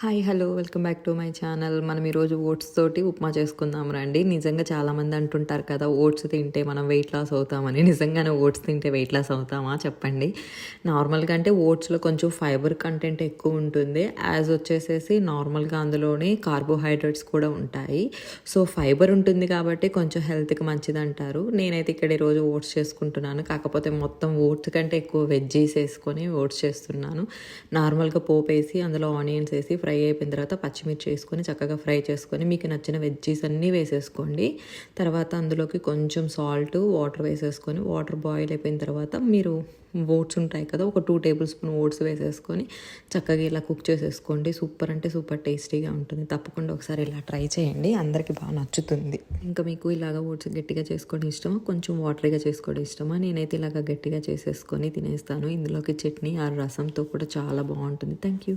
Hi hello welcome back to my channel. మనం ఈరోజు oats తోటి ఉప్మా చేసుకుందాం రండి. నిజంగా చాలామంది అంటుంటారు కదా ఓట్స్ తింటే మనం వెయిట్ లాస్ అవుతామని. నిజంగానే ఓట్స్ తింటే వెయిట్ లాస్ అవుతామా? చెప్పండి. నార్మల్గా అంటే ఓట్స్లో కొంచెం ఫైబర్ కంటెంట్ ఎక్కువ ఉంటుంది. యాజ్ వచ్చేసేసి నార్మల్గా అందులోనే కార్బోహైడ్రేట్స్ కూడా ఉంటాయి. సో ఫైబర్ ఉంటుంది కాబట్టి కొంచెం హెల్త్కి మంచిది అంటారు నేనైతే ఇక్కడ ఈరోజు ఓట్స్ చేసుకుంటున్నాను. కాకపోతే మొత్తం ఓట్స్ కంటే ఎక్కువ వెజ్జీస్ వేసుకొని ఓట్స్ చేస్తున్నాను. నార్మల్గా పోపు వేసి అందులో ఆనియన్స్ వేసి ఫ్రై అయిపోయిన తర్వాత పచ్చిమిర్చి వేసుకొని చక్కగా ఫ్రై చేసుకొని మీకు నచ్చిన వెజ్జీస్ అన్నీ వేసేసుకోండి. తర్వాత అందులోకి కొంచెం సాల్ట్ వాటర్ వేసేసుకొని వాటర్ బాయిల్ అయిపోయిన తర్వాత మీరు ఓట్స్ ఉంటాయి కదా ఒక టూ టేబుల్ స్పూన్ ఓట్స్ వేసేసుకొని చక్కగా ఇలా కుక్ చేసేసుకోండి. సూపర్ అంటే సూపర్ టేస్టీగా ఉంటుంది. తప్పకుండా ఒకసారి ఇలా ట్రై చేయండి. అందరికీ బాగా నచ్చుతుంది. ఇంకా మీకు ఇలాగ ఓట్స్ గట్టిగా చేసుకోవడం ఇష్టమా? కొంచెం వాటరీగా చేసుకోవడం ఇష్టమా? నేనైతే ఇలాగ గట్టిగా చేసేసుకొని తినేస్తాను. ఇందులోకి చట్నీ ఆ రసంతో కూడా చాలా బాగుంటుంది. Thank you.